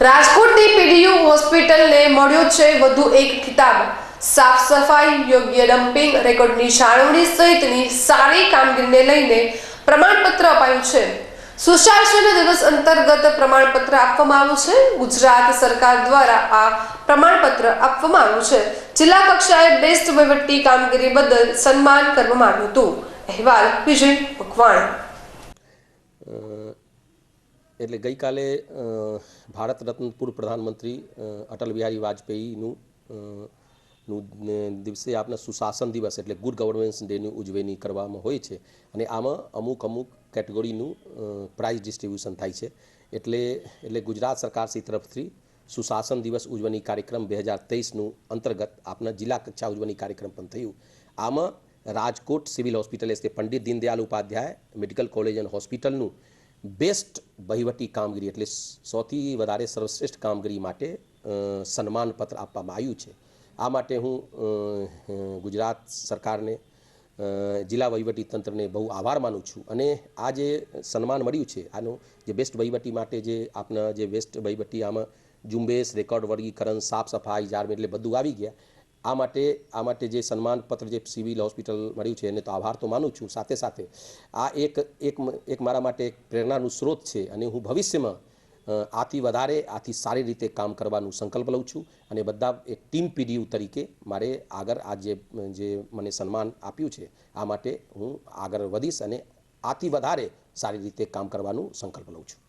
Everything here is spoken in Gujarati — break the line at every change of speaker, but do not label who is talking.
રાજકોટની પીડીયુ હોસ્પિટલને મળ્યો છે વધુ એક ખિતાબ. સાફ સફાઈ, યોગ્ય ડમ્પિંગ, રેકોર્ડની જાળવણી સહિતની સારી કામગીરીને લઈને પ્રમાણપત્ર અપાયું છે. સુશાસન દિવસ અંતર્ગત પ્રમાણપત્ર આપવામાં આવ્યું છે. ગુજરાત સરકાર દ્વારા આ પ્રમાણપત્ર આપવામાં આવ્યું છે. જિલ્લા કક્ષાએ બેસ્ટ વહીવટી કામગીરી બદલ સન્માન કરવામાં આવ્યું હતું. અહેવાલ વિજય મકવાણા.
એટલે ગઈકાલે ભારત રત્ન પૂર્વ પ્રધાનમંત્રી અટલ બિહારી વાજપેયીનું દિવસે આપણા સુશાસન દિવસ એટલે ગુડ ગવર્નન્સ ડેની ઉજવણી કરવામાં હોય છે. અને આમાં અમુક અમુક કેટેગરીનું પ્રાઇઝ ડિસ્ટ્રીબ્યુશન થાય છે. એટલે એટલે ગુજરાત સરકાર શ્રી તરફથી સુશાસન દિવસ ઉજવણી કાર્યક્રમ બે હજાર તેવીસનું અંતર્ગત આપણા જિલ્લા કક્ષા ઉજવણી કાર્યક્રમ પણ થયું. આમાં રાજકોટ સિવિલ હોસ્પિટલ એટલે પંડિત દીનદયાલ ઉપાધ્યાય મેડિકલ કોલેજ અને હોસ્પિટલનું બેસ્ટ વહીવટી કામગીરી, એટલે સૌથી વધારે સર્વશ્રેષ્ઠ કામગીરી માટે સન્માનપત્ર આપવામાં આવ્યું છે. આ માટે હું ગુજરાત સરકારને જિલ્લા વહીવટી તંત્રને બહુ આભાર માનું છું. અને આ જે સન્માન મળ્યું છે, આનું જે બેસ્ટ વહીવટી માટે જે આપના જે બેસ્ટ વહીવટી આમાં ઝુંબેશ, રેકોર્ડ વર્ગીકરણ, સાફ સફાઈ, જાળવણી, એટલે બધું આવી ગયા. આ માટે આ માટે જે સન્માનપત્ર જે સિવિલ હોસ્પિટલ મળ્યું છે, એને તો આભાર તો માનું છું. સાથે સાથે આ એક એક એક મારા માટે એક પ્રેરણાનું સ્ત્રોત છે અને હું ભવિષ્યમાં આથી વધારે, આથી સારી રીતે કામ કરવાનું સંકલ્પ લઉં છું અને બધા એક ટીમ પીડીયુ તરીકે મારે આગળ આ જે જે મને સન્માન આપ્યું છે, આ માટે હું આગળ વધીશ અને આથી વધારે સારી રીતે કામ કરવાનું સંકલ્પ લઉં છું.